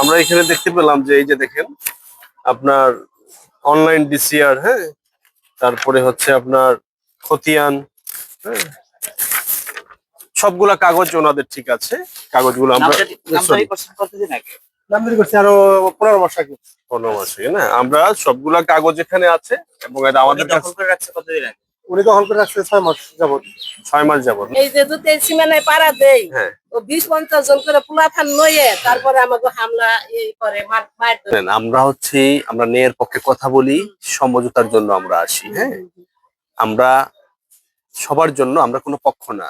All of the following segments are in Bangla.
আমরা এখানে দেখতে পেলাম যে এই যে দেখেন আপনার অনলাইন ডিসিআর হ্যাঁ? তারপরে হচ্ছে আপনার খতিয়ান হ্যাঁ? সবগুলা কাগজ ওনাদের ঠিক আছে। কাগজগুলো আমরা পনেরো মাস না? আমরা সবগুলা কাগজ এখানে আছে এবং এটা আমাদের কাছে উনি দখল করে রাখছে ছয় মাস যাবত ছয় মাস যাবত এই যে দুটো সীমানায় পাড়া দেই। হ্যাঁ। ও বিশ পঞ্চাশ জন করে পুলাথান নয়ে তারপরে আমাকে হামলা এই করে মার মার আমরা হচ্ছে আমরা মেয়ের পক্ষে কথা বলি সমঝোতার জন্য আমরা আসি হ্যাঁ? আমরা সবার জন্য আমরা কোনো পক্ষ না।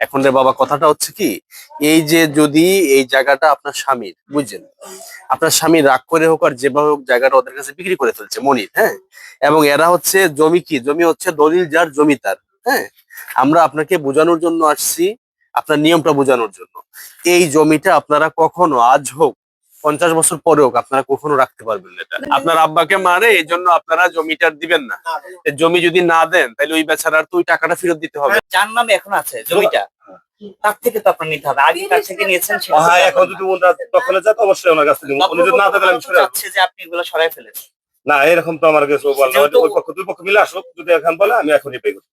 এখন রে বাবা কথাটা হচ্ছে কি? এই যে যদি এই জায়গাটা আপনার স্বামীর বুঝছেন? আপনার স্বামী রাগ করে হোক আর যেভাবে হোক জায়গাটা ওদের কাছে বিক্রি করে ফেলছে মনির হ্যাঁ? এবং এরা হচ্ছে জমি কি? জমি হচ্ছে দলিল যার জমি তার হ্যাঁ? আমরা আপনাকে বোঝানোর জন্য আসছি আপনার নিয়মটা বোঝানোর জন্য। এই জমিটা আপনারা কখনো আজ হোক পঞ্চাশ বছর পরে হোক আপনারা কখনো রাখতে পারবেন না এটা। আপনার আব্বাকে মারে এই জন্য আপনারা জমিটা দিবেন না। জমি যদি না দেন তাহলে ওই বেচারার তো ওই টাকাটা ফেরত দিতে হবে। যার নামে এখন আছে জমিটা তার থেকে তো আপনার নিতে হবে। আগে কার থেকে নিয়েছেন হ্যাঁ এখন যদি ওনার দখলে যায় অবশ্যই ওনার কাছে দিব উনি যদি না আমি সরে। যে আপনি এগুলো সরাই ফেলেন না এরকম তো আমার কাছে বলল ওই পক্ষ দুই পক্ষ মিলে আসুক যদি এখন বলে আমি এখনই পে করব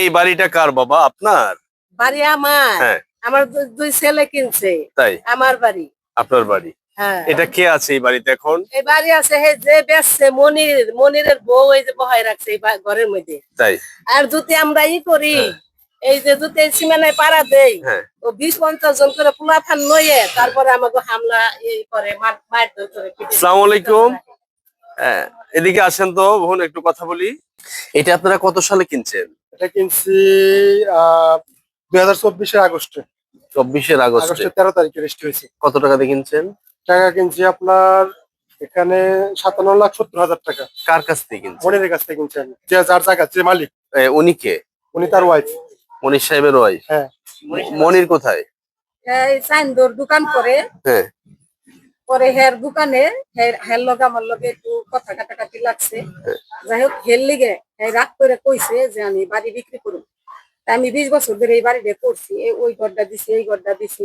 এই বাড়িটা কার বাবা? আপনার? বাড়ি আমার। হ্যাঁ। আমার দুই ছেলে কিনছে। তাই? আমার বাড়ি। আপনার বাড়ি? হ্যাঁ এটা কে আছে এই বাড়িতে এখন? এই বাড়ি আছে হে যে বেচছে মনির মনিরের বউ এই যে বহাই রাখছে এই ঘরের মধ্যে। তাই? আর যদি আমরা ই করি এই যে যদি সীমানায় পাড়া দেই। হ্যাঁ। ও বিশ পঞ্চাশ জন করে পুলাফান নয়ে তারপরে আমাকে হামলা এই করে মার মার ধরে করে আসসালামু আলাইকুম। হ্যাঁ এদিকে আসেন তো বোন একটু কথা বলি। এটা আপনারা কত সালে কিনছেন? এটা কিনছি আহ দুই হাজার চব্বিশের আগস্টে। চব্বিশের আগস্টে। তেরো তারিখে রেজিস্ট্রি হয়েছে। কত টাকা দিয়ে কিনছেন? টাকা কিনছি আপনার এখানে সাতান্ন লাখ সত্তর হাজার টাকা। কার কাছ থেকে মনিরের কাছ থেকে কিনছি আমি। যে যার জায়গা যে মালিক। এ, উনি কে? উনি তার ওয়াইফ মনির সাহেবের ওয়াইফ হ্যাঁ। মনির কোথায়? এই চাইন্দোর দোকান করে। হ্যাঁ। পরে হের দোকানে হের হের লগে আমার লগে একটু কথা কাটাকাটি লাগছে। যাই হোক হের লিগে রাগ করে কইছে যে আমি বাড়ি বিক্রি করব তা আমি বিশ বছর ধরে এই বাড়িটা করছি এই ওই ঘরটা দিছি এই ঘরটা দিছি।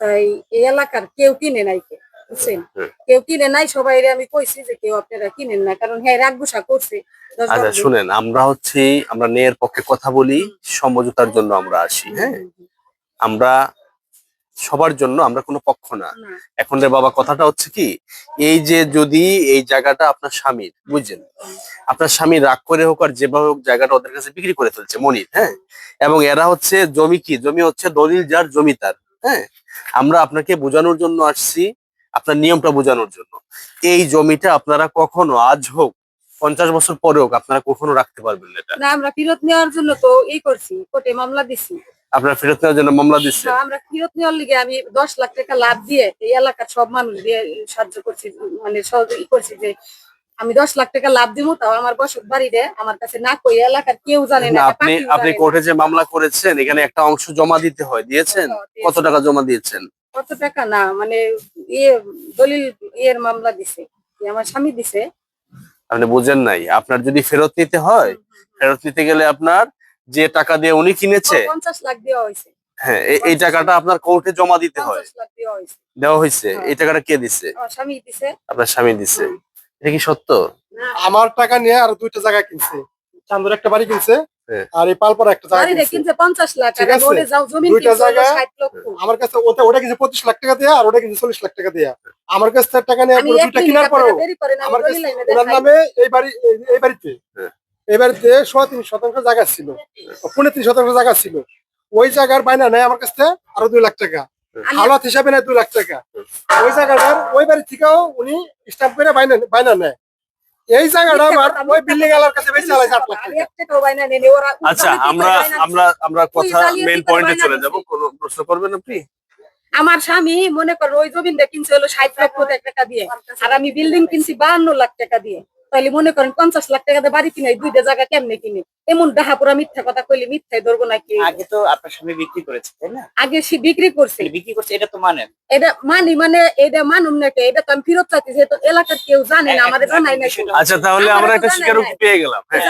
তাই এই এলাকার কেউ কিনে নাই কে। বুঝছেন কেউ কিনে নাই সবাই আমি কইছি যে কেউ আপনারা কিনেন না কারণ হ্যাঁ রাগ গুসা করছে আচ্ছা শুনেন আমরা হচ্ছে আমরা ন্যায়ের পক্ষে কথা বলি সমঝোতার জন্য আমরা আসি। হ্যাঁ। আমরা সবার জন্য আমরা কোনো পক্ষ না। না, এখন রে বাবা কথাটা হচ্ছে কি এই যে যদি এই জায়গাটা আপনার স্বামীর বুঝছেন? আপনার স্বামী রাগ করে হোক আর যেভাবে হোক জায়গাটা ওদের কাছে বিক্রি করে ফেলছে মনির হ্যাঁ? এবং এরা হচ্ছে জমি কি? জমি হচ্ছে দলিল যার জমি তার হ্যাঁ? আমরা আপনাকে বোঝানোর জন্য আসছি আপনার নিয়মটা বোঝানোর জন্য। এই জমিটা আপনারা কখনো আজ হোক পঞ্চাশ বছর পরে হোক আপনারা কখনো রাখতে পারবেন না এটা। না আমরা ফেরত নেওয়ার জন্য তো এই করছি কোর্টে মামলা দিছি। আপনারা ফেরত নেওয়ার জন্য মামলা দিচ্ছেন? আমরা ফেরত নেওয়ার লিগে আমি দশ লাখ টাকা লাভ দিয়ে এই এলাকার সব মানুষ দিয়ে সাহায্য করছি মানে সহযোগী করছি যে আমি দশ লাখ টাকা লাভ দিব তাও আমার বসত বাড়িতে আমার কাছে না কই এলাকার কেউ জানে না না আপনি আপনি কোর্টে যে মামলা করেছেন এখানে একটা অংশ জমা দিতে হয় দিয়েছেন? কত টাকা জমা দিয়েছেন? কত টাকা না মানে ইয়ে দলিল ইয়ের মামলা দিছে আমার স্বামী দিছে। আপনি বুঝেন নাই আপনার যদি ফেরত নিতে হয় ফেরত নিতে গেলে আপনার যে টাকা দিয়ে উনি কিনেছে পঞ্চাশ লাখ দেওয়া হয়েছে। হ্যাঁ এই টাকাটা আপনার কোর্টে জমা দিতে হয়। দেওয়া হয়েছে। দেওয়া হয়েছে। হ্যাঁ। এই টাকাটা কে দিছে? আমার আপনার স্বামী দিছে। এটা কি সত্য? আমার টাকা নিয়ে আরও দুইটা জায়গা কিনছে। চান্দুর একটা বাড়ি কিনছে। আর এই পালপাড়া একটা জায়গা কিনছে। কিনছে পঞ্চাশ লাখ আর ওরে যাও জমি কিনছে জায়গা- ষাট লক্ষ। আমার কাছে ওটা ওটা কিনছে পঁচিশ লাখ টাকা দিয়ে আর ওটা কিনছে চল্লিশ লাখ টাকা দিয়ে। আমার কাছ টাকা নিয়ে পুরো দুইটা কেনার পরেও আমার কাছে ওনার নামে এই বাড়ি এই- বাড়িতে হ্যাঁ। এই বাড়িতে সোয়া তিন শতাংশ জায়গা ছিল। পনেরো তিন শতাংশ জায়গা ছিল। ওই জায়গার বাইনা নেয় আমার কাছ থেকে আরও দুই লাখ টাকা। হাওলাত হিসাবে নেয় দুই লাখ টাকা। ওই জায়গাটার ওই বাড়ি থেকেও উনি স্টাম্প করে বাইনা বাইনা নেয়। এই জায়গাটা আমার ওই বিল্ডিং কাছে বেশি আট লাখ আচ্ছা আমরা আমরা আমরা কথা জালিয়াতি পয়েন্টে চলে যাব কোন প্রশ্ন করবেন আপনি? আমার স্বামী মনে করো ওই জমিনটা কিনছে হলো ষাট লক্ষ টাকা দিয়ে আর আমি বিল্ডিং কিনছি বাহান্ন লাখ টাকা দিয়ে। তাহলে মনে করেন পঞ্চাশ লাখ টাকা দিয়ে বাড়ি কিনে দুইটা জায়গা কেমনে কিনে? এমন ডাহা পুরা মিথ্যা কথা কইলে মিথ্যাই ধরবো নাকি? আগে তো আপনার স্বামী বিক্রি করেছে তাই না? আগে সে বিক্রি করছে। বিক্রি করছে এটা তো মানেন এটা মানি মানে এটা মানুম নাকি এটা তো আমি ফেরত চাইছি যেহেতু এলাকার কেউ জানে না আমাদের জানাই নাই আচ্ছা তাহলে আমরা একটা স্বীকারোক্তি পেয়ে গেলাম হ্যাঁ।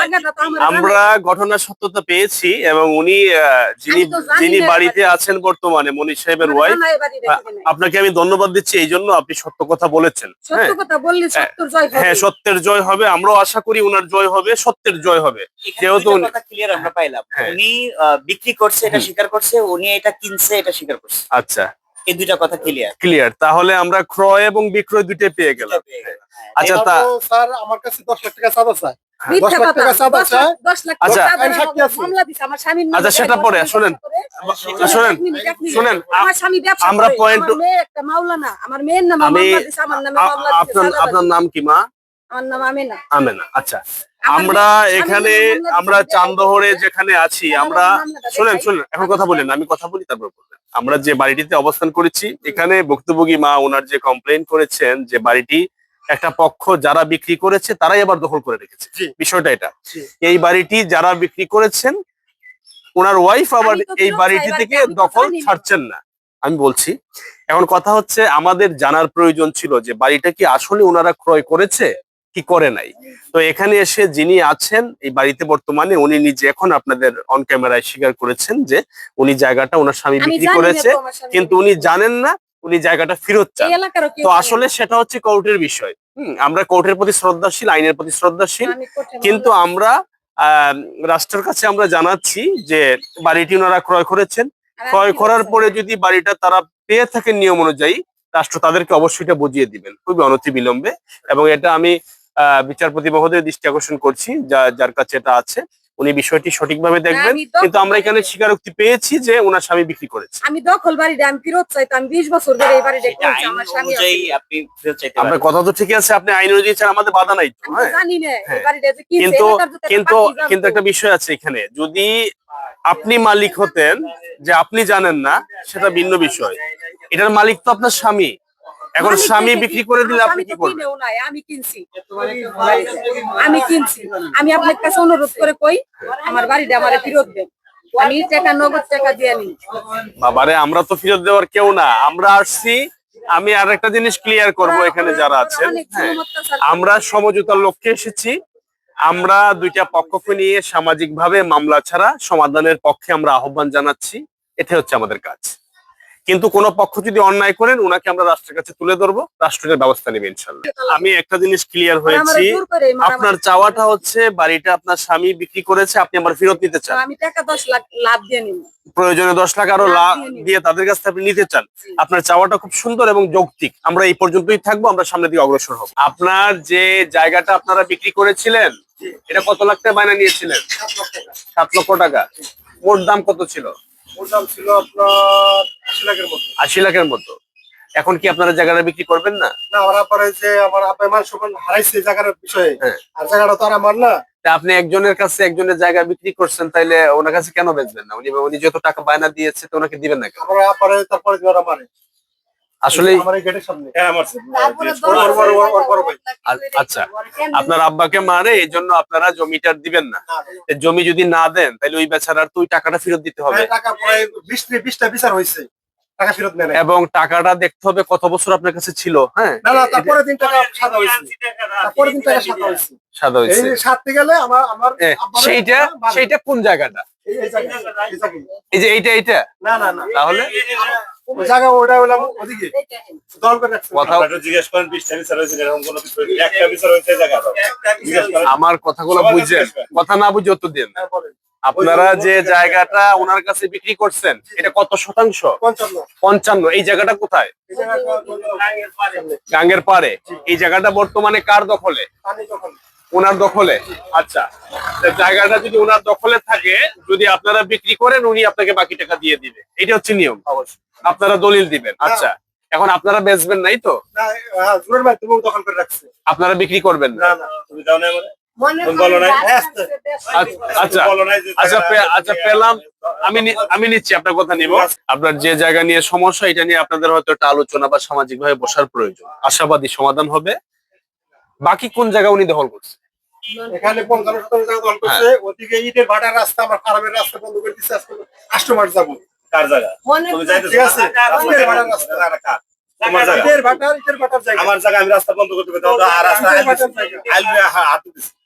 আমরা ঘটনার সত্যতা পেয়েছি এবং উনি যিনি যিনি বাড়িতে আছেন বর্তমানে মনির সাহেবের ওয়াইফ। আপনাকে আমি ধন্যবাদ দিচ্ছি এই জন্য আপনি সত্য কথা বলেছেন সত্য হ্যাঁ। কথা বললে সত্যর জয় হবে। হ্যাঁ সত্যের জয় হবে। আমরাও আশা করি উনার জয় হবে সত্যের জয় হবে। যেহেতু দুইটা ক্লিয়ার আমরা পাইলাম। হ্যাঁ। উনি বিক্রি করছে এটা স্বীকার করছে উনি এটা কিনছে এটা স্বীকার করছে। আচ্ছা। এই দুইটা কথা ক্লিয়ার ক্লিয়ার তাহলে আমরা ক্রয় এবং বিক্রয় দুইটাই পেয়ে গেলাম। আচ্ছা তা স্যার আমার কাছে দশ লাখ টাকা চাঁদা দশ লাখ আচ্ছা, টাকা আমি চাঁদা সাক্ষী আছি। মামলা দিছে আমার স্বামীর নামে আচ্ছা, সেটা পরে, শোনেন। মিনিট। শোনেন, আমার। আপনার নাম কি মা? আমার নাম আমেনা। আমেনা আচ্ছা। আমরা এখানে আমরা চান্দহরে যেখানে আছি আমরা শুনেন শুনেন এখন কথা বলেন আমি কথা বলি তারপর বলবেন। আমরা যে বাড়িটিতে অবস্থান করেছি এখানে ভুক্তভোগী মা ওনার যে কমপ্লেন করেছেন যে বাড়িটি একটা পক্ষ যারা বিক্রি করেছে তারাই আবার দখল করে রেখেছে। বিষয়টা এটা। এই বাড়িটি যারা বিক্রি করেছেন ওনার ওয়াইফ আবার এই বাড়িটি থেকে দখল ছাড়ছেন না। আমি বলছি এখন কথা হচ্ছে আমাদের জানার প্রয়োজন ছিল যে বাড়িটা কি আসলে ওনারা ক্রয় করেছে? কি করে নাই? তো এখানে এসে যিনি আছেন এই বাড়িতে বর্তমানে উনি নিজে এখন আপনাদের অন ক্যামেরায় স্বীকার করেছেন যে উনি জায়গাটা ওনার স্বামী বিক্রি করেছে কিন্তু উনি জানেন না উনি জায়গাটা ফেরত চান। তো আসলে সেটা হচ্ছে কোর্টের বিষয়। হুম আমরা কোর্টের প্রতি শ্রদ্ধাশীল আইনের প্রতি শ্রদ্ধাশীল কিন্তু আমরা আহ, রাষ্ট্রের কাছে আমরা জানাচ্ছি যে বাড়িটি ওনারা ক্রয় করেছেন। ক্রয় করার পরে যদি বাড়িটা তারা পেয়ে থাকেন নিয়ম অনুযায়ী রাষ্ট্র তাদেরকে অবশ্যই এটা বুঝিয়ে দিবেন। খুবই অনতি বিলম্বে এবং এটা আমি বিচারপতি মহোদয়ের দৃষ্টি আকর্ষণ করছি যা যার কাছে এটা আছে। উনি বিষয়টি সঠিকভাবে দেখবেন। কিন্তু আমরা এখানে স্বীকারোক্তি পেয়েছি যে ওনার স্বামী বিক্রি করেছে। আমি দখল বাড়িটা আমি ফেরত চাই আমি বিশ বছর ধরে এই বাড়িটা আমার স্বামী অনুযায়ী আপনি ফেরত চাইতে আপনার কথা তো ঠিক আছে আপনি আইন অনুযায়ী ছাড়া আমাদের বাধা নাই তো হ্যাঁ? জানি না এই হ্যাঁ। কিন্তু কিন্তু কিন্তু একটা বিষয় আছে এখানে। যদি আপনি মালিক হতেন যে আপনি জানেন না সেটা ভিন্ন বিষয়। এটার মালিক তো আপনার স্বামী। এখন স্বামী বিক্রি করে দিলে আপনি কি করবেন? আমি কিনছি। আমি কিনছি। আমি আপনার কাছে অনুরোধ করে কই আমার বাড়িটা আমার ফেরত দেন। আমি টাকা নগদ টাকা দিয়ে বাবারে আমরা তো ফেরত দেওয়ার কেউ না। আমরা আসছি আমি আর একটা জিনিস ক্লিয়ার করব এখানে যারা আছেন। অনেক হ্যাঁ অত্যাচার আমরা সমঝোতার লক্ষ্যে এসেছি। আমরা দুইটা পক্ষকে নিয়ে সামাজিক ভাবে মামলা ছাড়া সমাধানের পক্ষে আমরা আহ্বান জানাচ্ছি। এটা হচ্ছে আমাদের কাজ। কিন্তু কোনো পক্ষ যদি অন্যায় করেন ওনাকে আমরা রাষ্ট্রের কাছে তুলে ধরবো রাষ্ট্রের ব্যবস্থা নেবে ইনশাল্লাহ। আমি একটা জিনিস ক্লিয়ার হয়েছি। করে মারামারি আপনার চাওয়াটা হচ্ছে বাড়িটা আপনার স্বামী বিক্রি করেছে আপনি আমার ফেরত নিতে চান। আমি টাকা দশ লাখ লাভ দিয়ে নিব। প্রয়োজনে দশ লাখ আরও লাভ দিয়ে তাদের কাছ থেকে আপনি নিতে চান। আপনার চাওয়াটা খুব সুন্দর এবং যৌক্তিক। আমরা এই পর্যন্তই থাকব আমরা সামনের দিকে অগ্রসর হব। আপনার যে জায়গাটা আপনারা বিক্রি করেছিলেন এটা কত লাখ টাকা বায়না নিয়েছিলেন? সাত লক্ষ টাকা। মোট দাম কত ছিল? ওর দাম ছিল আপনার আশি লাখের মতো। আশি লাখের মতো। এখন কি আপনারা জায়গাটা বিক্রি করবেন না? না আমার মান হারাইছে জায়গার বিষয়ে। হ্যাঁ। আর জায়গাটা তো আর আমার না। তা আপনি একজনের কাছে একজনের জায়গা বিক্রি করছেন তাইলে ওনার কাছে কেন বেচবেন না? উনি উনি যত টাকা বায়না দিয়েছে তো ওনাকে দিবেন না আমার তারপরে আসলে হ্যাঁ। আচ্ছা, আপনার আব্বাকে মারে এই জন্য আপনারা জমিটার দিবেন না জমি যদি না দেন তাহলে ওই বেচারার তো ওই টাকাটা ফেরত দিতে হবে টাকা বিশটা বিচার হয়েছে ফেরত এবং টাকাটা দেখতে হবে কত বছর আপনার কাছে ছিল হ্যাঁ না না তারপরে দিন টাকা সাদা হয়েছে তারপরে দিন টাকা সাদা হয়েছে সাদা এই হয়েছে সাথে গেলে আমার আমার এ, আব্বার- সেইটা সেইটা কোন জায়গাটা এই- যে এইটা এইটা না না না তাহলে জায়গা ওটা হলাম ওদিকে। জিজ্ঞেস করেন। আমার কথাগুলো বুঝছেন কথা না বুঝে উত্তর দিন হ্যাঁ, আপনারা যে জায়গাটা ওনার কাছে বিক্রি করছেন এটা কত শতাংশ? পঞ্চান্ন। এই জায়গাটা কোথায়? গাঙ্গের পারে এই জায়গাটা বর্তমানে কার দখলে। ওনার দখলে। আচ্ছা জায়গাটা যদি ওনার দখলে থাকে যদি আপনারা বিক্রি করেন উনি আপনাকে বাকি টাকা দিয়ে দিবে। এটা হচ্ছে নিয়ম। অবশ্যই। আপনারা দলিল দিবেন। আচ্ছা এখন আপনারা বেচবেন নাই তো? না জুরের ভাই তুমিও দখল করে রাখছে। আপনারা বিক্রি করবেন না? মনে? আচ্ছা, আচ্ছা আচ্ছা আচ্ছা আমি নিচ্ছি আপনার কথা নিব। আপনার যে জায়গা নিয়ে সমস্যা এটা নিয়ে আপনাদের হয়তো একটা আলোচনা বা সামাজিক ভাবে বসার প্রয়োজন। আশাবাদী সমাধান হবে। বাকি কোন জায়গা উনি দখল করছে? এখানে পঞ্চান্ন শতাংশ দখল করছে ওদিকে ইটের ভাটার রাস্তা আমার ফার্মের রাস্তা বন্ধ করে দিচ্ছে আজকে কাস্টমার যাব। কার জায়গা? ঠিক আছে। ইটের ভাটার রাস্তা। কার?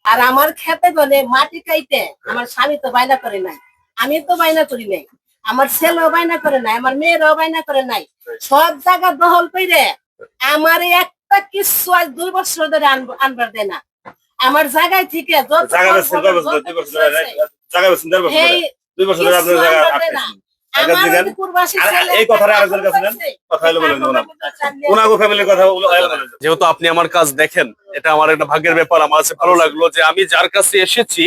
আর আমার খেতে গলে মাটি কাইতে আমার স্বামী তো বাইনা করে নাই। আমি তো বাইনা করি নাই। আমার ছেলেও বাইনা করে নাই আমার মেয়েরাও বাইনা করে নাই। সব জায়গা দখল করে আমার একটা কিছু আজ দুই বছর ধরে আনব- আনবার দেয় না। আমার জায়গায় জায়গা বেশি বছর দুই বছর জায়গা বেশি দেড় বছর দুই বছর ধরে আপনার জায়গা দেবো। যেহেতু আপনি আমার কাজ দেখেন এটা আমার একটা ভাগ্যের ব্যাপার। আমার কাছে ভালো লাগল যে আমি যার কাছে এসেছি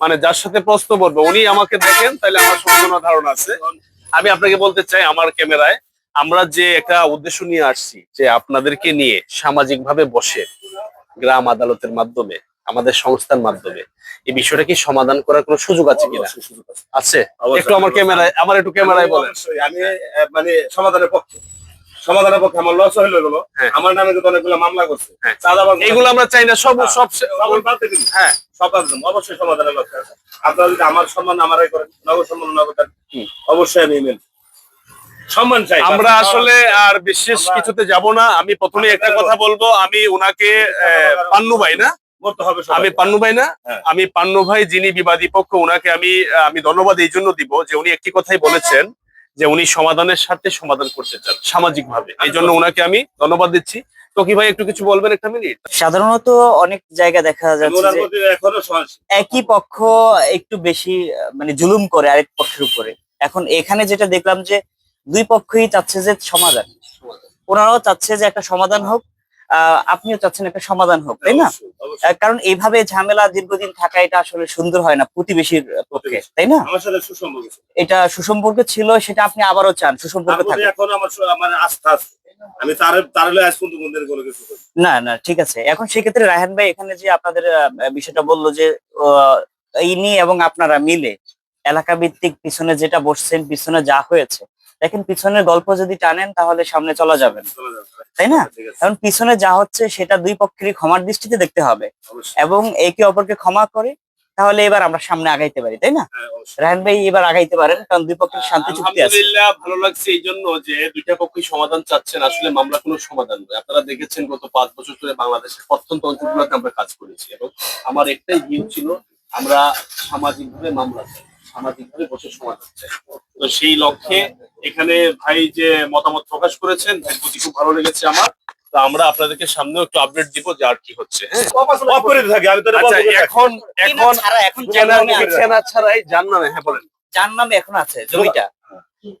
মানে যার সাথে প্রশ্ন করব উনি আমাকে দেখেন তাহলে আমার সম্পূর্ণ ধারণা আছে। আমি আপনাকে বলতে চাই আমার ক্যামেরায় আমরা যে একটা উদ্দেশ্য নিয়ে আসছি যে আপনাদেরকে নিয়ে সামাজিক ভাবে বসে গ্রাম আদালতের মাধ্যমে আমাদের সংস্থার মাধ্যমে। এই বিষয়টা কি সমাধান করার কোনো সুযোগ আছে কিনা? আছে। একটু আমার ক্যামেরায় আমার একটু ক্যামেরায় বলেন। আমি মানে সমাধানের পক্ষে। সমাধানের পক্ষে আমার লস হইল হ্যাঁ। আমার নামে কিন্তু অনেকগুলো মামলা করছে। হ্যাঁ। আমরা চাই না সব হ্যাঁ। সব। হ্যাঁ। সব অবশ্যই সমাধানের লক্ষ্য আছে। আপনারা যদি আমার সম্মান আমারাই করেন নগর সম্মান নগর অবশ্যই আমি মেন সম্মান চাই। আমরা আসলে আর বিশেষ কিছুতে যাব না। আমি প্রথমে একটা কথা বলব। আমি ওনাকে আহ, পান্নু ভাই না। আমি পান্নু ভাই না হ্যাঁ। আমি পান্নু ভাই যিনি বিবাদী পক্ষ ওনাকে আমি আহ, আমি ধন্যবাদ এই জন্য দিব যে উনি একটি কথাই বলেছেন যে উনি সমাধানের সাথে সমাধান করতে চান সামাজিক ভাবে এই জন্য ওনাকে আমি ধন্যবাদ দিচ্ছি। তো কি ভাই একটু কিছু বলবেন একটা মিনিট? সাধারণত অনেক জায়গা দেখা যাচ্ছে। একই পক্ষ একটু বেশি আহ, মানে জুলুম করে আরেক পক্ষের উপরে। এখন এখানে যেটা দেখলাম যে দুই পক্ষই চাচ্ছে যে সমাধান। ওনারাও চাচ্ছে যে একটা সমাধান হোক আপনিও চাচ্ছেন একটা সমাধান হোক তাই না? কারণ এইভাবে ঝামেলা দীর্ঘদিন থাকা এটা আসলে সুন্দর হয় না প্রতিবেশীর পক্ষে তাই না? সুসম্পর্ক এটা সুসম্পর্ক ছিল সেটা আপনি আবারও চান সুসম্পর্ক এখন আমার আস্থা আমি তার তার আজ পর্যন্ত মন্দির কোনো কিছু না না ঠিক আছে। এখন সেক্ষেত্রে রায়হান ভাই এখানে যে আপনাদের বিষয়টা বলল যে ইনি এবং আপনারা মিলে এলাকা ভিত্তিক পিছনে যেটা বসছেন পিছনে যা হয়েছে দেখেন পিছনের গল্প যদি টানেন তাহলে সামনে চলা যাবে। তাই না? এখন পিছনে যা হচ্ছে সেটা দুই পক্ষেরই ক্ষমার দৃষ্টিতে দেখতে হবে। এবং একে অপরকে ক্ষমা করে তাহলে এবার আমরা সামনে আগাইতে পারি তাই না? হ্যাঁ। রায়হান ভাই এবার আগাইতে পারেন কারণ দুই পক্ষের শান্তি চুক্তি আছে। আলহামদুলিল্লাহ ভালো লাগছে এই জন্য যে দুইটা পক্ষই সমাধান চাচ্ছেন। আসলে মামলা কোনো সমাধান নয়। আপনারা দেখেছেন গত পাঁচ বছর ধরে বাংলাদেশের প্রত্যন্ত অঞ্চলগুলোতে আমরা কাজ করেছি। এবং আমার একটাই ভিউ ছিল আমরা সামাজিকভাবে মামলা চাই। সামাজিকভাবে বসে তো সেই লক্ষ্যে এখানে ভাই যে মতামত প্রকাশ করেছেন ভাই প্রতি খুব ভালো লেগেছে আমার। তো আমরা আপনাদেরকে সামনেও একটু আপডেট দিব যে আর কি হচ্ছে হ্যাঁ? অফ করে দিতে থাকি আমি তো এটা আচ্ছা বন্ধ করে রাখি। এখন এখন এখন চেনা জান্নামে আছে। চেনা ছাড়াই জান্নামে হ্যাঁ বলেন। যার এখন আছে জমিটা।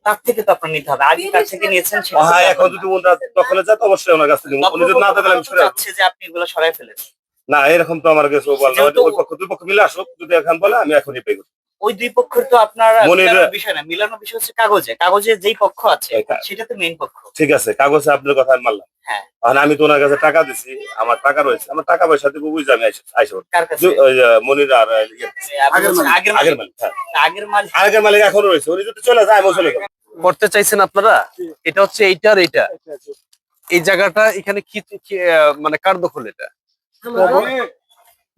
তার থেকে তো আপনার নিতে হবে। আগে কার থেকে নিয়েছেন হ্যাঁ এখন আপনার যদি মনটা দখলে যায় তো অবশ্যই ওনার কাছ থেকে। উনি যদি না দেন আমি সরে আসব। যে আপনি এগুলো সরাই ফেলেন। না এরকম তো আমার কাছে ওই পক্ষ দুই পক্ষ মিলে আসুক যদি এখন বলে আমি এখনই পে করব ওই দুই পক্ষের তো আপনার মিলানোর বিষয় না। মিলানোর বিষয় হচ্ছে কাগজে। কাগজে যেই পক্ষ আছে এটা- সেটা তো মেইন পক্ষ। ঠিক আছে কাগজে আপনার কথা আমি মানলাম। হ্যাঁ। আমি তো ওনার কাছে টাকা দিছি আমার টাকা রয়েছে। আমার টাকা পয়সা থেকে বুঝে আমি আইসা আইসা পড়ি। কার কাছে? যে- ওই যে মনির আর ইয়ে, আগের মালিক। হ্যাঁ। আগের মালিক। আগের মালিক এখনও রয়েছে। উনি যদি চলে যায় আমিও চলে যাব। করতে চাইছেন আপনারা? এটা হচ্ছে এইটা আর এইটা। এই জায়গাটা এখানে কি কি, আহ, মানে কার দখল এটা?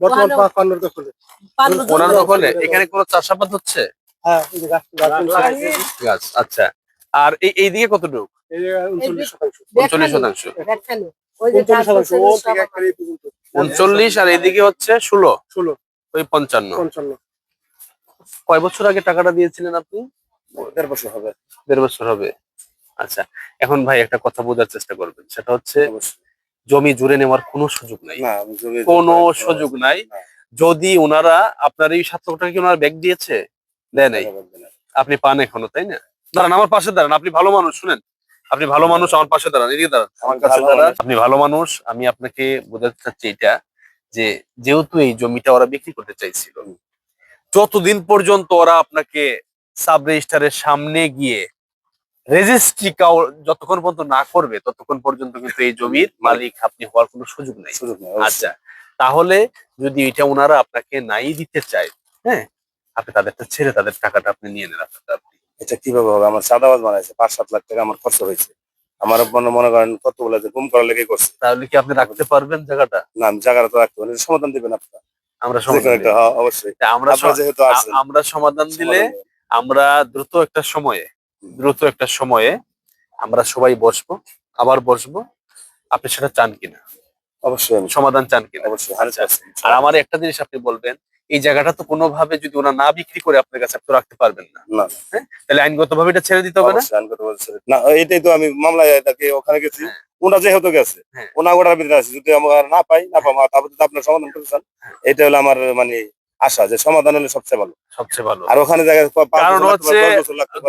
বর্তমান পান্নর দখলে। ওনার দখলে? এখানে কোনো চাষাবাদ হচ্ছে? হ্যাঁ গাছ আচ্ছা। আর এই এইদিকে কতটুকু? উনচল্লিশ শতাংশ। উনচল্লিশ আর এইদিকে হচ্ছে ষোলো? ষোলো। ওই পঞ্চান্ন। পঞ্চান্ন। কয় বছর আগে টাকাটা দিয়েছিলেন আপনি? দেড় বছর হবে। দেড় বছর হবে। আচ্ছা এখন ভাই একটা কথা বোঝার চেষ্টা করবেন। সেটা হচ্ছে অবশ্যই। জমি জুড়ে নেওয়ার কোনো সুযোগ নাই। কোনো সুযোগ নাই। যদি ওনারা আপনার এই সাত লক্ষ টাকা কি ওনারা ব্যাগ দিয়েছে? দেয় নাই। আপনি পান এখনও তাই না? দাঁড়ান আমার পাশে দাঁড়ান আপনি ভালো মানুষ শুনেন। আপনি ভালো মানুষ আমার পাশে দাঁড়ান এদিকে দাঁড়ান আমার কাছে দাঁড়ান। আপনি ভালো মানুষ আমি আপনাকে বোঝাতে চাচ্ছি এটা যে যেহেতু এই জমিটা ওরা বিক্রি করতে চাইছিল যতদিন পর্যন্ত ওরা আপনাকে সাব রেজিস্টারের সামনে গিয়ে রেজিস্ট্রি কাউ যতক্ষণ পর্যন্ত না করবে ততক্ষণ পর্যন্ত কিন্তু এই জমির মালিক আপনি হওয়ার কোনো সুযোগ নাই। সুযোগ নেই আচ্ছা তাহলে যদি এটা ওনারা আপনাকে নাই দিতে চায় হ্যাঁ আপনি তাদেরটা ছেড়ে তাদের টাকাটা আপনি নিয়ে নেন আপনারটা আপনি এটা কীভাবে হবে? আমার চাঁদাবাজ বানাইছে পাঁচ সাত লাখ টাকা আমার খরচ হয়েছে। আমার মনে মনে করেন কতগুলো যে গুম করার লেগে করছে। তাহলে কি আপনি রাখতে পারবেন জায়গাটা? না আমি জায়গাটা তো রাখতে পারি সমাধান দিবেন আপনারা। আমরা সমাধান। হ্যাঁ, অবশ্যই। আমরা আমরা সমাধান দিলে আমরা দ্রুত একটা সময়ে দ্রুত একটা সময়ে আমরা সবাই বসবো আবার বসবো আপনি সেটা চান কিনা অবশ্যই সমাধান চান কিনা অবশ্যই। আর আমার একটা জিনিস আপনি বলবেন এই জায়গাটা তো কোনোভাবে যদি ওরা না বিক্রি করে আপনার কাছে আপনি তো রাখতে পারবেন না না তাহলে আইনগত ভাবে এটা ছেড়ে দিতে হবে না আইনগত। না এটাই তো আমি মামলায় তাকে ওখানে গেছি হ্যাঁ। ওনা যেহেতু গেছে হ্যাঁ। ওনা গোটার ভিতরে আছে যদি আমার না পাই না পাবো তারপর তো আপনার সমাধান করতে চান হ্যাঁ। এটা হলো আমার মানে আশা যে সমাধান হলে সবচেয়ে ভালো। সবচেয়ে ভালো। আর ওখানে জায়গায় কারণ হচ্ছে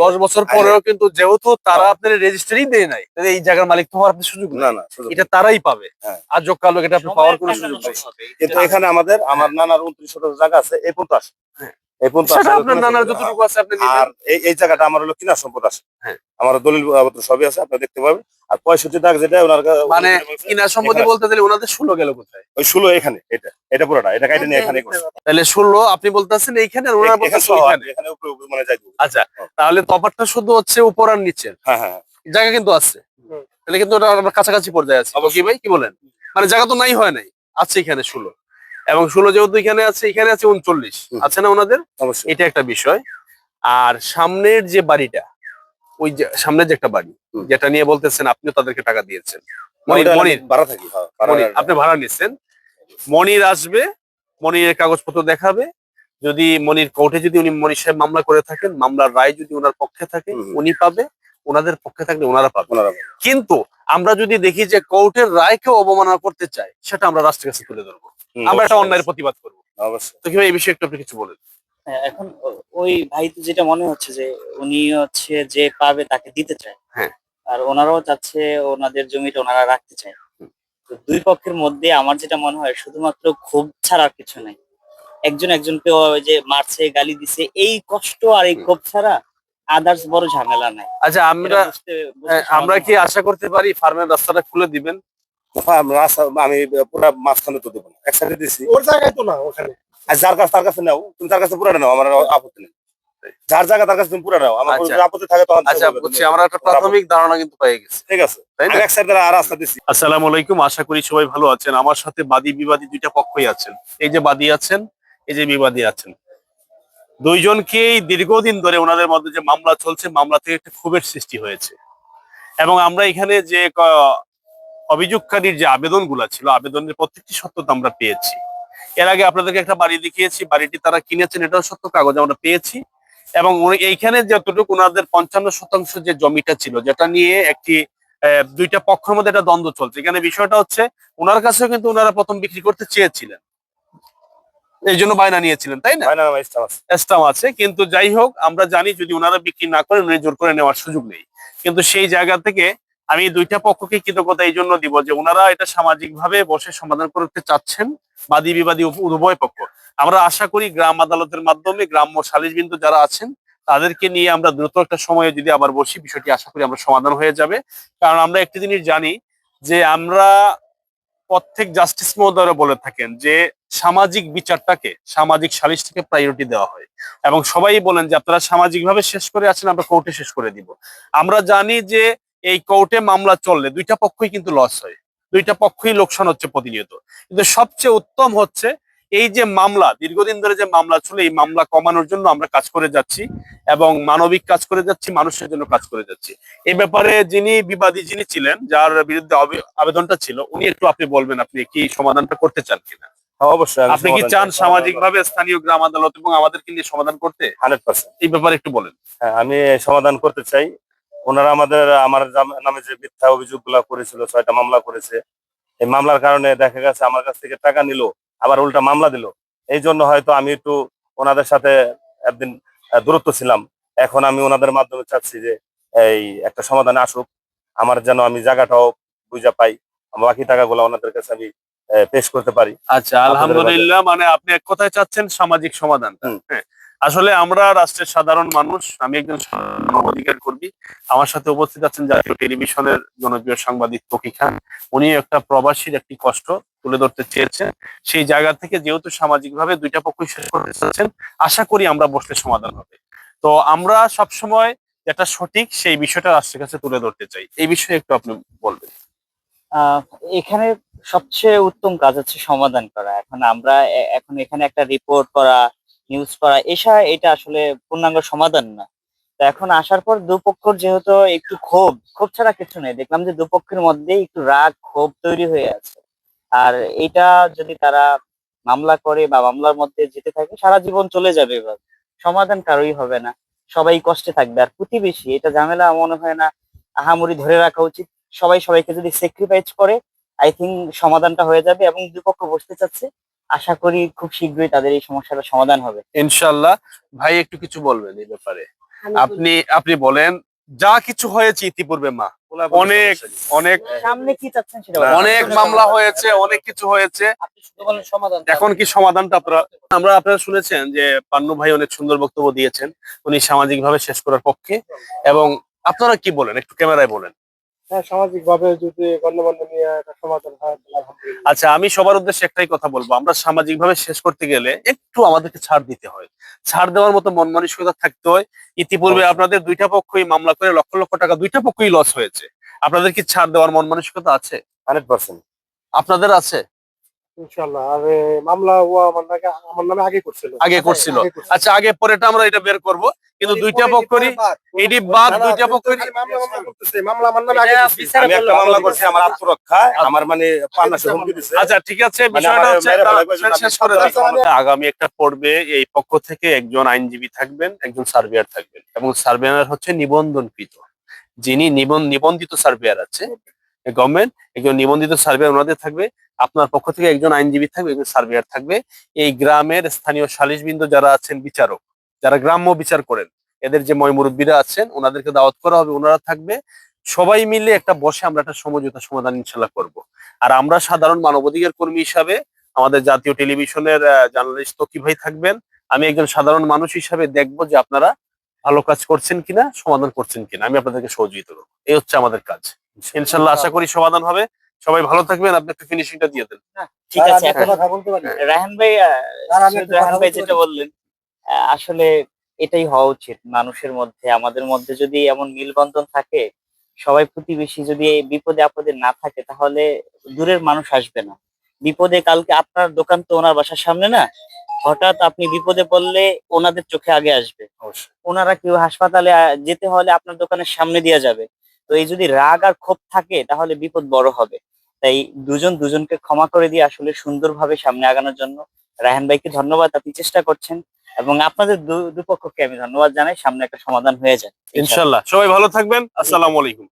দশ বছর পরেও কিন্তু যেহেতু তারা আপনার রেজিস্ট্রি দেয় নাই তাহলে এই জায়গার মালিক তো হওয়ার আপনি সুযোগ না না এটা তারাই পাবে। হ্যাঁ। আর যোগ কালো এটা আপনি পাওয়ার কোনো সুযোগ নেই। কিন্তু এখানে আমাদের আমার নানার উনত্রিশ জায়গা আছে এই পর্যন্ত আসে। হ্যাঁ। এই পর্যন্ত সেটা আসে, আপনার ওখানে নানার চলে যায়। যতটুকু আছে আপনি আর এই এই জায়গাটা আমার হলো কিনা সম্পদ আছে। হ্যাঁ। আমার দলিল সবই আছে আপনি দেখতে পাবেন। আর পঁয়ষট্টি যেটা ওনার মানে কিনা সম্মতি বলতে দিলে ওনাদের ষোলো গেল কোথায়? ওই ষোলো এখানে এটা এটা পুরোটা এটা কাইটে নিয়ে এখানে করছে। তাহলে ষোলো আপনি বলতেছেন এইখানে আর ওনারা এখানে মানে যাইবো আচ্ছা তাহলে শুধু হচ্ছে উপর আর নিচের। হ্যাঁ হ্যাঁ জায়গা কিন্তু আছে। তাহলে কিন্তু ওটা আমরা কাছাকাছি পর্যায়ে আছে। কি ভাই? কি বলেন? মানে জায়গা তো নাই হয় নাই। আছে এখানে ষোলো। এবং ষোলো যেহেতু এখানে আছে এখানে আছে উনচল্লিশ। আছে না ওনাদের? এটা একটা বিষয়। আর সামনের যে বাড়িটা ওই যে সামনের যে একটা বাড়ি যেটা নিয়ে বলতেছেন আপনিও তাদেরকে টাকা দিয়েছেন। মনির মনির। হ্যাঁ মনির আপনি ভাড়া নিচ্ছেন মনির আসবে মনিরের কাগজপত্র দেখাবে। যদি মনির কোর্টে যদি উনি মনির সাহেব মামলা করে থাকেন মামলার রায় যদি ওনার পক্ষে থাকে উনি পাবে। ওনাদের পক্ষে থাকলে ওনারা পাবে। কিন্তু আমরা যদি দেখি যে কোর্টের রায়কে অবমাননা করতে চাই সেটা আমরা রাষ্ট্রের কাছে তুলে ধরবো। আমরা একটা অন্যায়ের প্রতিবাদ করব। অবশ্যই। তো কীভাবে এই বিষয়ে একটু আপনি কিছু বলেন? হ্যাঁ, এখন ওই ভাই তো যেটা মনে হচ্ছে যে উনি হচ্ছে যে পাবে তাকে দিতে চায়। হ্যাঁ। আর ওনারাও চাচ্ছে ওনাদের জমিটা ওনারা রাখতে চায়। তো দুই পক্ষের মধ্যে আমার যেটা মনে হয় শুধুমাত্র ক্ষোভ ছাড়া আর কিছু নাই। একজন একজনকে ওই যে মারছে গালি দিছে এই কষ্ট আর এই ক্ষোভ ছাড়া আদার্স বড় ঝামেলা নাই। আচ্ছা আমরা আহ, আমরা কি আশা করতে পারি ফার্মের রাস্তাটা খুলে দিবেন? হ্যাঁ, আমি পুরা মাঝখানে তো দেবো না এক সাইডে দিছি। ওর জায়গায় তো না ওখানে? আর যার কাছে তার কাছে নাও তুমি তার কাছে পুরাটা নাও আমার আপত্তি নেই। যার জায়গা তার কাছে তুমি পুরা নাও আমার কোনো আচ্ছা। আপত্তি থাকে তখন আচ্ছা বুঝছি আমরা একটা প্রাথমিক ধারণা কিন্তু পেয়ে গেছি। ঠিক আছে। আমি এক সাইডে আর রাস্তা দিছি। আসসালামু আলাইকুম আশা করি সবাই ভালো আছেন। আমার সাথে বাদী বিবাদী দুইটা পক্ষই আছেন। এই যে বাদী আছেন এই যে বিবাদী আছেন। দুইজনকেই দীর্ঘদিন ধরে ওনাদের মধ্যে যে মামলা চলছে মামলা থেকে একটা ক্ষোভের সৃষ্টি হয়েছে। এবং আমরা এখানে যে ক- অভিযোগকারীর যে আবেদনগুলো ছিল আবেদনের প্রত্যেকটি সত্যতা আমরা পেয়েছি। এর আগে আপনাদেরকে একটা বাড়ি দেখিয়েছি বাড়িটি তারা কিনেছেন এটাও সত্য কাগজ আমরা পেয়েছি। এবং এইখানে যতটুকু ওনাদের পঞ্চান্ন শতাংশ যে জমিটা ছিল যেটা নিয়ে একটি দুইটা পক্ষের মধ্যে একটা দ্বন্দ্ব চলছে। এখানে বিষয়টা হচ্ছে ওনার কাছেও কিন্তু ওনারা প্রথম বিক্রি করতে চেয়েছিলেন। এই জন্য বায়না নিয়েছিলেন তাই না? আছে। স্টাম আছে কিন্তু যাই হোক আমরা জানি যদি ওনারা বিক্রি না করেন উনি জোর করে নেওয়ার সুযোগ নেই। কিন্তু সেই জায়গা থেকে আমি দুইটা পক্ষকে কৃতজ্ঞতা এই জন্য দিব যে ওনারা এটা সামাজিক ভাবে বসে সমাধান করতে চাচ্ছেন, বাদী বিবাদী উভ- উভয় পক্ষ। আমরা আশা করি গ্রাম আদালতের মাধ্যমে গ্রাম্য সালিশবিন্দু যারা আছেন, তাদেরকে নিয়ে আমরা দ্রুত একটা সময়ে যদি আবার বসি, বিষয়টি আশা করি আমরা সমাধান হয়ে যাবে। কারণ আমরা একটি জিনিস জানি যে আমরা প্রত্যেক জাস্টিস মহোদয়রা বলে থাকেন যে সামাজিক বিচারটাকে, সামাজিক সালিশটাকে প্রায়োরিটি দেওয়া হয়। এবং সবাই বলেন যে আপনারা সামাজিকভাবে শেষ করে আছেন, আমরা কোর্টে শেষ করে দিব। আমরা জানি যে এই কোর্টে মামলা চললে দুইটা পক্ষই কিন্তু লস হয়। দুইটা পক্ষই লোকসান হচ্ছে প্রতিনিয়ত। কিন্তু সবচেয়ে উত্তম হচ্ছে এই যে মামলা দীর্ঘদিন ধরে যে মামলা ছিল এই মামলা কমানোর জন্য আমরা কাজ করে যাচ্ছি এবং মানবিক কাজ করে যাচ্ছি মানুষের জন্য কাজ করে যাচ্ছি। এই ব্যাপারে যিনি বিবাদী যিনি ছিলেন যার বিরুদ্ধে আবেদনটা ছিল উনি একটু আপনি বলবেন আপনি কি সমাধানটা করতে চান কিনা? হ্যাঁ, অবশ্যই আপনি কি চান সামাজিক ভাবে স্থানীয় গ্রাম আদালত এবং আমাদেরকে নিয়ে সমাধান করতে? Hundred percent. এই ব্যাপারে একটু বলেন। হ্যাঁ আমি সমাধান করতে চাই। ওনারা আমাদের আমার নামে যে মিথ্যা অভিযোগগুলা করেছিল ছয়টা মামলা করেছে এই মামলার কারণে দেখা গেছে আমার কাছ থেকে টাকা নিল আবার উল্টা মামলা দিল। এই জন্য হয়তো আমি একটু ওনাদের সাথে একদিন দূরত্ব ছিলাম। এখন আমি ওনাদের মাধ্যমে চাচ্ছি যে এই একটা সমাধানে আসুক। আমার যেন আমি জায়গাটাও বুঝা পাই বাকি টাকাগুলো ওনাদের কাছে আমি পেশ করতে পারি। আচ্ছা আলহামদুলিল্লাহ মানে আপনি এক কথায় চাচ্ছেন সামাজিক সমাধান। হ্যাঁ। আসলে আমরা রাষ্ট্রের সাধারণ মানুষ, আমি একজন অধিকার কর্মী। আমার সাথে উপস্থিত আছেন জাতীয় টেলিভিশনের জনপ্রিয় সাংবাদিক তকি খান। উনি একটা প্রবাসীর একটি কষ্ট তুলে ধরতে চেয়েছেন। সেই জায়গা থেকে যেহেতু সামাজিক ভাবে দুইটা পক্ষই শেষ করতে চাচ্ছেন আশা করি আমরা বসলে সমাধান হবে। তো আমরা সব সময় যেটা সঠিক সেই বিষয়টা রাষ্ট্রের কাছে তুলে ধরতে চাই। এই বিষয়ে একটু আপনি বলবেন। এখানে সবচেয়ে উত্তম কাজ হচ্ছে সমাধান করা। এখন আমরা এখন এখানে একটা রিপোর্ট করা নিউজ করা এসা এটা আসলে পূর্ণাঙ্গ সমাধান না। তো এখন আসার পর দুপক্ষর যেহেতু একটু ক্ষোভ ক্ষোভ ছাড়া কিছু নেই। দেখলাম যে দুপক্ষের মধ্যে একটু রাগ, ক্ষোভ তৈরি হয়ে আছে। আর এটা যদি তারা মামলা করে বা মামলার মধ্যে যেতে থাকে, সারা জীবন চলে যাবে এভাবে সমাধান কারোই হবে না। সবাই কষ্টে থাকবে। আর প্রতিবেশী, এটা ঝামেলা মনে হয় না, আহামরি ধরে রাখা উচিত। সবাই সবাইকে যদি স্যাক্রিফাইস করে আই থিঙ্ক সমাধানটা হয়ে যাবে এবং দুপক্ষ বসতে চাচ্ছে। আশা করি খুব শীঘ্রই তাদের এই সমস্যাটা সমাধান হবে। ইনশাল্লাহ। ভাই একটু কিছু বলবেন এই ব্যাপারে। আপনি আপনি বলেন যা কিছু হয়েছে ইতিপূর্বে মা। অনেক অনেক সামনে কি চাচ্ছেন সেটা অনেক মামলা হয়েছে অনেক কিছু হয়েছে। এখন কি সমাধানটা আপনারা আমরা আপনারা শুনেছেন যে পান্নু ভাই অনেক সুন্দর বক্তব্য দিয়েছেন। উনি সামাজিক ভাবে শেষ করার পক্ষে। এবং আপনারা কি বলেন? একটু ক্যামেরায় বলেন। হ্যাঁ সামাজিক ভাবে যদি গণ্যমান্য নিয়ে একটা সমাধান হয় আচ্ছা আমি সবার উদ্দেশ্যে একটাই কথা বলব। আমরা সামাজিক ভাবে শেষ করতে গেলে একটু আমাদেরকে ছাড় দিতে হয়। ছাড় দেওয়ার মতো মন মানসিকতা থাকতে হয়। ইতিপূর্বে আপনাদের দুইটা পক্ষই মামলা করে লক্ষ লক্ষ টাকা দুইটা পক্ষই লস হয়েছে। আপনাদের কি ছাড় দেওয়ার মন মানসিকতা আছে? Hundred percent. আপনাদের আছে? ইনশাল্লাহ আর মামলা ও আমার নামে আমার নামে আগে করছিল। আগে করছিল। আচ্ছা আগে পরেটা আমরা এটা বের করব। কিন্তু দুইটা পক্ষরই এটি বাদ। না, না, দুইটা পক্ষরই মামলা মামলা করতেছে। মামলা আমার নামে আগে আমি একটা মামলা করছি আমার আত্মরক্ষায় আমার মানে পান্নাসে হুমকি দিছে। আচ্ছা ঠিক আছে মানে বিষয়টা হচ্ছে শেষ করে। জায়গায় আগামী একটা পর্বে এই পক্ষ থেকে একজন আইনজীবী থাকবেন একজন সার্ভেয়ার থাকবেন। এবং সার্ভেয়ার হচ্ছে নিবন্ধনকৃত। যিনি নিবন নিবন্ধিত সার্ভেয়ার আছে গভর্নমেন্ট একজন নিবন্ধিত সার্ভেয়ার ওনাদের থাকবে। আপনার পক্ষ থেকে একজন আইনজীবী থাকবে, একজন সার্ভেয়ার থাকবে। এই গ্রামের স্থানীয় সালিশবৃন্দ যারা আছেন, বিচারক, যারা গ্রাম্য বিচার করেন, এদের যে ময় ময়মুরব্বীরা আছেন, ওনাদেরকে দাওয়াত করা হবে, ওনারা থাকবে। সবাই মিলে একটা বসে আমরা একটা সমঝোতা সমাধান ইনশাল্লাহ করব। আর আমরা সাধারণ মানবাধিকার কর্মী হিসাবে আমাদের জাতীয় টেলিভিশনের জার্নালিস্ট তকি ভাই থাকবেন। আমি একজন সাধারণ মানুষ হিসাবে দেখব যে আপনারা ভালো কাজ করছেন কিনা, সমাধান করছেন কিনা। আমি আপনাদেরকে সহযোগিতা করব। এই হচ্ছে আমাদের কাজ। ইনশাল্লাহ আশা করি সমাধান হবে। সবাই ভালো থাকবেন আপনি একটু ফিনিশিংটা দিয়ে দেন। ঠিক আছে একটা এখন কথা বলতে পারি। রাহান ভাই রাহান ভাই যেটা বললেন আহ, আসলে এটাই হওয়া উচিত মানুষের মধ্যে আমাদের মধ্যে যদি এমন মিলবন্ধন থাকে সবাই প্রতিবেশী যদি এই বিপদে আপদে না থাকে তাহলে দূরের মানুষ আসবে না। বিপদে কালকে আপনার দোকান তো ওনার বাসার সামনে না হঠাৎ আপনি বিপদে পড়লে ওনাদের চোখে আগে আসবে। ওনারা কেউ হাসপাতালে যেতে হলে আপনার দোকানের সামনে দিয়ে যাবে। তো এই যদি রাগ আর ক্ষোভ থাকে, তাহলে বিপদ বড় হবে। তাই দুজন দুজনকে ক্ষমা করে দিয়ে আসলে সুন্দরভাবে সামনে আগানোর জন্য রায়হান ভাইকে ধন্যবাদ আপনি চেষ্টা করছেন এবং আপনাদের দুপক্ষকে আমি ধন্যবাদ জানাই। সামনে একটা সমাধান হয়ে যায় ইনশাল্লাহ। সবাই ভালো থাকবেন। আসসালামু আলাইকুম।